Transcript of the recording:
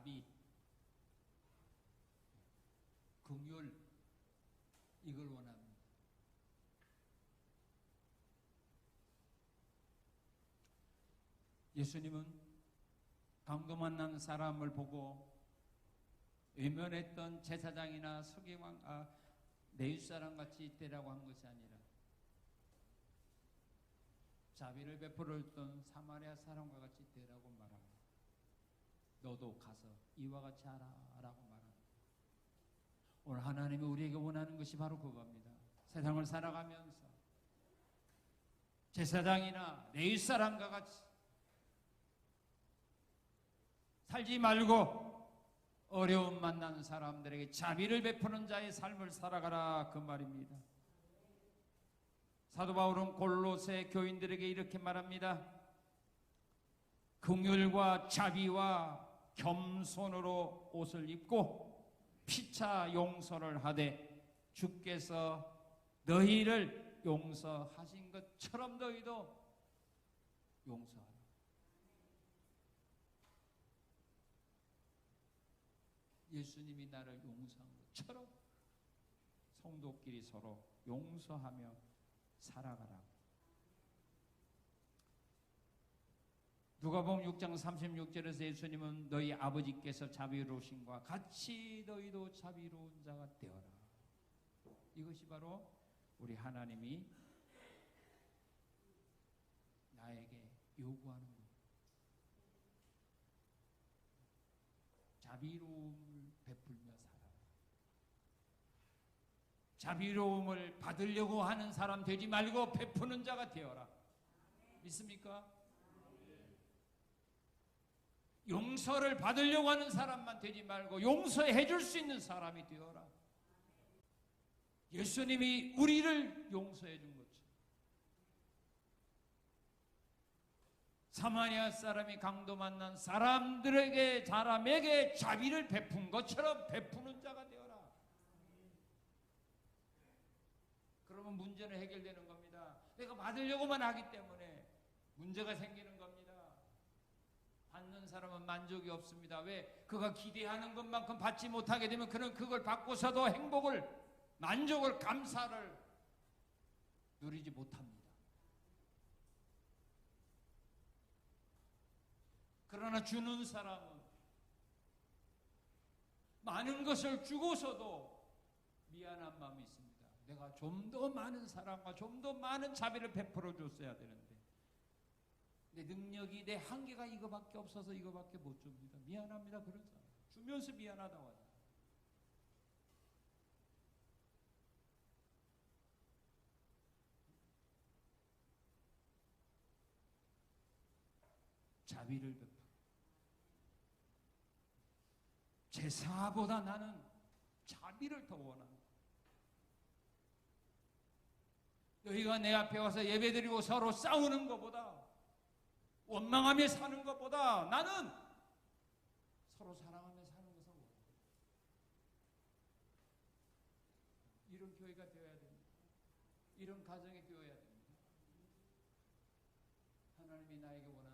자비, 긍휼 이걸 원합니다. 예수님은 강도 만난 사람을 보고 외면했던 제사장이나 서기왕 아, 내윗 사람 같이 있대라고 한 것이 아니라 자비를 베풀었던 사마리아 사람과 같이 되라고 말합니다. 너도 가서 이와 같이 하라라고 말합니다. 오늘 하나님이 우리에게 원하는 것이 바로 그겁니다. 세상을 살아가면서 제사장이나 내윗 사람과 같이 살지 말고 어려움 만나는 사람들에게 자비를 베푸는 자의 삶을 살아가라 그 말입니다. 사도 바울은 골로새 교인들에게 이렇게 말합니다. 긍휼과 자비와 겸손으로 옷을 입고 피차 용서를 하되 주께서 너희를 용서하신 것처럼 너희도 용서하라. 예수님이 나를 용서한 것처럼 성도끼리 서로 용서하며 살아가라. 누가복음 6장 36절에서 예수님은 너희 아버지께서 자비로우신 과 같이 너희도 자비로운 자가 되어라. 이것이 바로 우리 하나님이 나에게 요구하는 것. 자비로움을 베풀며 살아라. 자비로움을 받으려고 하는 사람 되지 말고 베푸는 자가 되어라. 믿습니까? 용서를 받으려고 하는 사람만 되지 말고 용서해 줄 수 있는 사람이 되어라. 예수님이 우리를 용서해 준. 사마리아 사람이 강도 만난 사람들에게 사람에게 자비를 베푼 것처럼 베푸는 자가 되어라. 그러면 문제는 해결되는 겁니다. 내가 받으려고만 하기 때문에 문제가 생기는 겁니다. 사람은 만족이 없습니다. 왜? 그가 기대하는 것만큼 받지 못하게 되면 그는 그걸 받고서도 행복을, 만족을, 감사를 누리지 못합니다. 그러나 주는 사람은 많은 것을 주고서도 미안한 마음이 있습니다. 내가 좀 더 많은 사랑과 좀 더 많은 자비를 베풀어 줬어야 되는데 내 능력이 내 한계가 이거밖에 없어서 이거밖에 못 줍니다. 미안합니다. 사람. 주면서 미안하다고 하죠. 자비를 베풀어. 제사보다 나는 자비를 더 원한다. 너희가 내 앞에 와서 예배드리고 서로 싸우는 것보다 원망하며 사는 것보다 나는 서로 사랑하며 사는 것을 원해. 이런 교회가 되어야 됩니다. 이런 가정이 되어야 됩니다. 하나님이 나에게 원하는